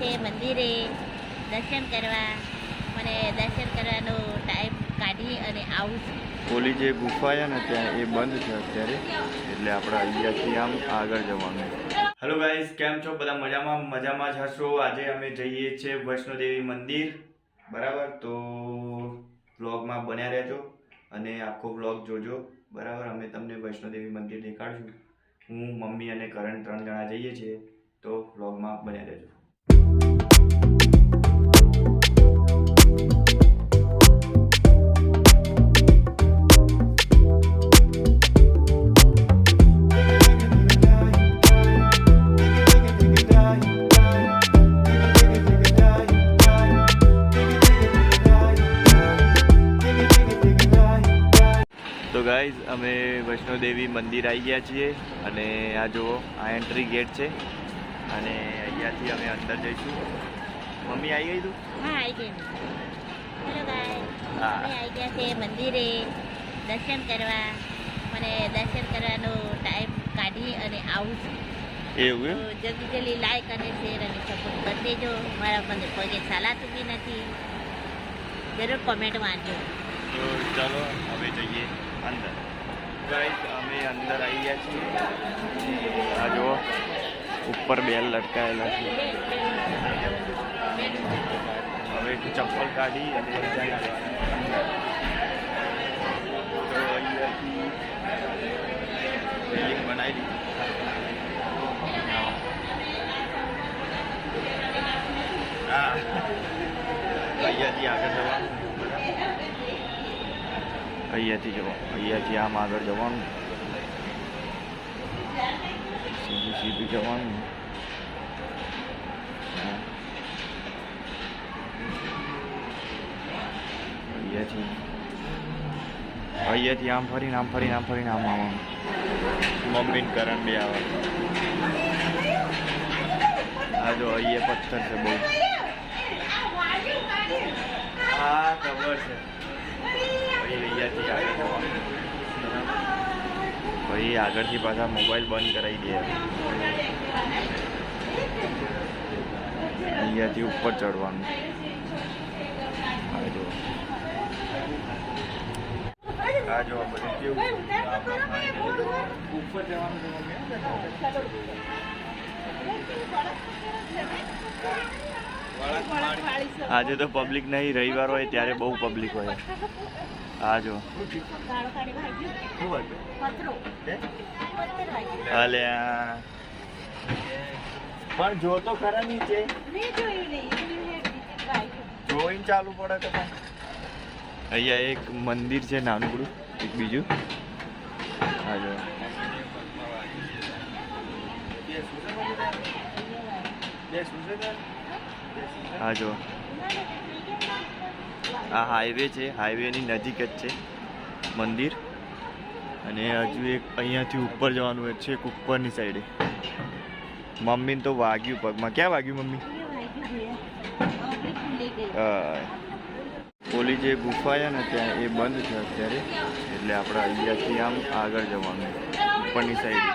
છે મંદિરે દર્શન કરવા. મને દર્શન કરવાનો ટાઈમ કાઢી અને આવું છું. ઓલી જે ગુફા છે ને ત્યાં એ બંધ છે અત્યારે એટલે આપણે અહીંયાથી આમ આગળ જવાનું. હેલો ગાઈઝ કેમ છો? બધા મજામાં? મજામાં જ હશો? આજે અમે જઈએ છીએ વૈષ્ણોદેવી મંદિર. બરાબર? તો વ્લોગમાં બન્યા રહેજો અને આખો વ્લોગ જોજો. બરાબર? અમે તમને વૈષ્ણોદેવી મંદિર દેખાડશું. હું મમ્મી અને કરણ ત્રણ જણા જઈએ છીએ. તો વ્લોગમાં બન્યા રહેજો. ગાઈઝ અમે વૈષ્ણોદેવી મંદિર આવી ગયા છીએ અને આ જુઓ આ એન્ટ્રી ગેટ છે. અને અહીંયાથી અમે અંદર જઈશું. મમ્મી આવી ગઈ તું? હા આવી ગઈ હેલો ભાઈ હા. આવી ગયા છે મંદિરે. દર્શન કરવા. મને દર્શન કરવાનો ટાઈમ કાઢી અને આવું છું. એવું જલ્દી જલ્દી લાઈક અને શેર અને સપોર્ટ કરી દેજો. મારા મને પગે ચાલાતું બી નથી. જરૂર કોમેન્ટ વાંચો તો ચાલો હવે જઈએ અંદર. ગાઈસ અમે અંદર આવી ગયા છીએ. આ જુઓ. ઉપર બેલ લટકાયેલા છે હવે ચપ્પલ કાઢી અને જઈએ અંદર. તો અહીંયાથી રેલિંગ બનાવી દીધી હા અહીંયાથી આગળ જવાનું અહીંયાથી જવા અહીંયાથી આમ આગળ જવાનું સીધું સીધું જવાનું હા. અહીંયાથી અહીંયાથી આમ ફરીને આમ ફરીને આમ ફરીને આમ આવવાનું મમ્મી કરણ બે આવે આ જો અહીંયા પથ્થર છે બહુ હા ખબર છે અહીંયાથી આગળ પછી આગળથી પાછા મોબાઈલ બંધ કરાવી દે. અહીંયાથી ઉપર ચડવાનું. આ જો. આ જો બધું કેવું ઉપર જવાનું છે. આજે તો પબ્લિક નહીં રવિવાર હોય ત્યારે બહુ પબ્લિક હોય. હા જો. અલે પણ જો તો ખરા નીચે જોઈને ચાલુ પડે તો અહીંયા એક મંદિર છે નાનકડું એક બીજું. આ જો. આ જો આ હાઈવે છે. હાઈવેની નજીક જ છે મંદિર. અને હજુ એક અહીંયાથી ઉપર જવાનું છે, એક ઉપરની સાઈડે મમ્મીને તો વાગ્યું પગમાં. ક્યાં વાગ્યું મમ્મી? ઓલી જે ગુફા છે ને ત્યાં, એ બંધ છે અત્યારે. એટલે આપણે અહીંયાથી આમ આગળ જવાનું. ઉપરની સાઈડ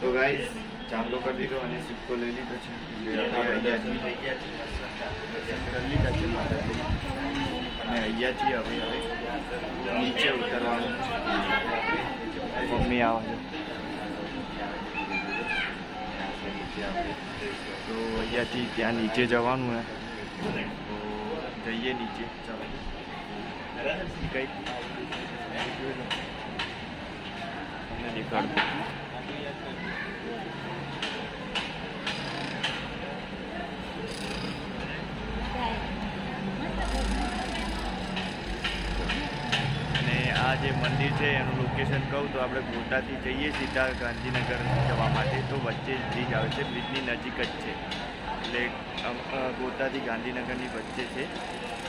તો ગાઈસ ચાંદલો કરી દીધો અને સિક્કો લઈ લીધો છે એટલે આપણે અહીંયાથી દર્શન કરી લીધા છે માતાજી અને અહીંયાથી હવે હવે નીચે ઉતરવાનું છે મમ્મી આવે છે તો અહીંયાથી ત્યાં નીચે જવાનું હે તો જઈએ નીચે ચાલો કંઈક તમને દેખાડું અને આ જે મંદિર છે, એનું લોકેશન કહું તો આપણે ગોટાથી જઈએ સીધા ગાંધીનગર જવા માટે, તો વચ્ચે બ્રિજ આવે છે. બ્રિજની નજીક જ છે. એટલે ગોટાથી ગાંધીનગરની વચ્ચે છે.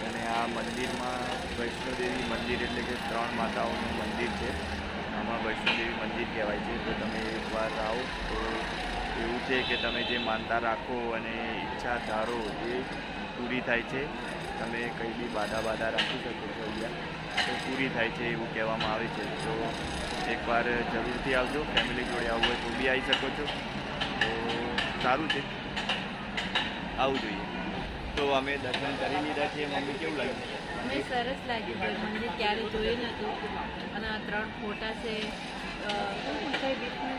અને આ મંદિરમાં વૈષ્ણોદેવી મંદિર એટલે કે ત્રણ માતાઓનું મંદિર છે. આમાં વૈષ્ણોદેવી મંદિર કહેવાય છે. તો તમે એકવાર આવો તો એવું છે કે તમે જે માનતા રાખો અને ઈચ્છા ધારો એ પૂરી થાય છે. તમે કંઈ બી બાધા બાધા રાખી શકો છો અહીંયા તો પૂરી થાય છે એવું કહેવામાં આવે છે. તો એકવાર જરૂરથી આવજો ફેમિલી જોડે આવવું હોય તો બી આવી શકો છો. તો સારું છે. આવવું જોઈએ. તો અમે દર્શન કરી લીધા છીએ મમ્મી કેવું લાગ્યું? અમે સરસ લાગ્યું મંદિર ક્યારે જોયું નહોતું. અને આ ત્રણ ફોટા છે.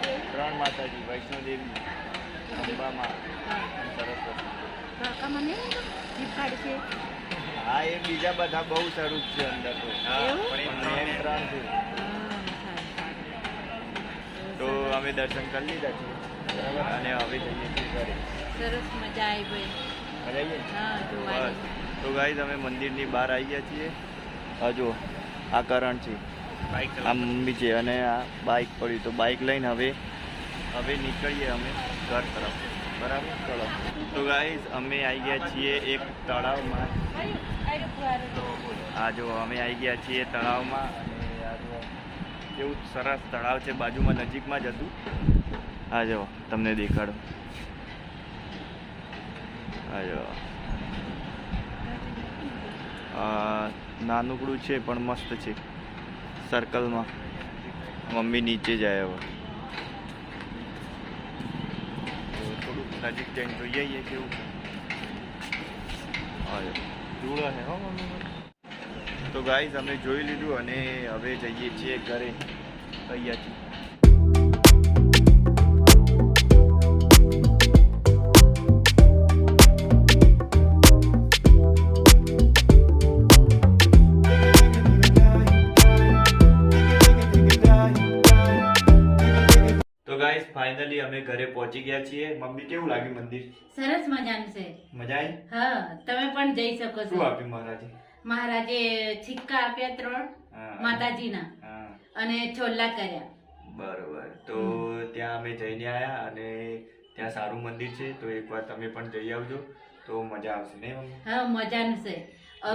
છે? ત્રણ માતાજી વૈષ્ણોદેવી અંબામાં. હા. સરસ્વતી કાકા મને જીપ કાઢશે હા એ બીજા બધા બહુ સ્વરૂપ છે અંદર તો. ત્રણ છે. તો અમે દર્શન કરી લીધા છે. અને હવે જઈએ છીએ ઘરે. સરસ મજા આવી ભાઈ મજા આવી તો ગાઈ અમે મંદિરની બહાર આવી ગયા છીએ હજુ આ કરણ છે. આ મમ્મી છે અને આ બાઇક પડી. તો બાઇક લઈને હવે હવે નીકળીએ અમે ઘર તરફ. બરાબર? તો ગાઈઝ અમે આવી ગયા છીએ એક તળાવમાં. આ જો, અમે આવી ગયા છીએ તળાવમાં. અને કેવું સરસ તળાવ છે. બાજુમાં નજીકમાં જ હતું. આ જો, તમને દેખાડો. આ જો. નાનકડું છે, પણ મસ્ત છે. સર્કલમાં મમ્મી નીચે જાય હવે તો થોડુંક નજીક જઈને જોઈ અહીંયા કેવું ધૂળો હે હો તો ગાઈઝ અમે જોઈ લીધું અને હવે જઈએ છીએ ઘરે. કહીએ છીએ. અમે ઘરે પહોંચી ગયા છીએ. મમ્મી કેવું લાગ્યું મંદિર? સરસ મજાનું છે. મજા આવી? હા તમે પણ જઈ શકો શું આપ્યું મહારાજે? મહારાજે છિક્કા આપ્યા ત્રણ માતાજીના અને છોલ્લા કર્યા. બરોબર. તો ત્યાં અમે જઈને આવ્યા અને ત્યાં સારું મંદિર છે તો એકવાર તમે પણ જઈ આવજો. તો મજા આવશે ને હા મજાનું છે.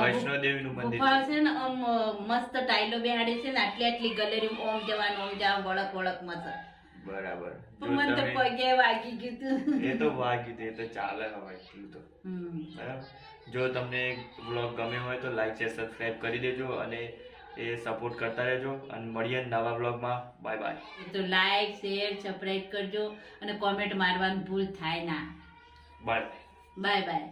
વૈષ્ણોદેવીનું મંદિર છે. છે ને આમ મસ્ત ટાઈલો બેહાડે છે ને આટલી આટલી ગલેરી ઓમ જવાનું ઓમ જવા વળક વળક મસ્ત. બરાબર. એ મને તો પગે વાગી ગયું એ તો વાગ્યું તે તો ચાલે હવે એટલું તો. બરાબર? જો તમને બ્લોગ ગમે હોય તો લાઈક શેર સબસ્ક્રાઇબ કરી દેજો અને એ સપોર્ટ કરતા રહેજો. અને મળીએ નવા બ્લોગમાં બાય બાય તો લાઈક શેર સબસ્ક્રાઇબ કરજો અને કોમેન્ટ મારવાનું ભૂલ થાય ના. Bye bye bye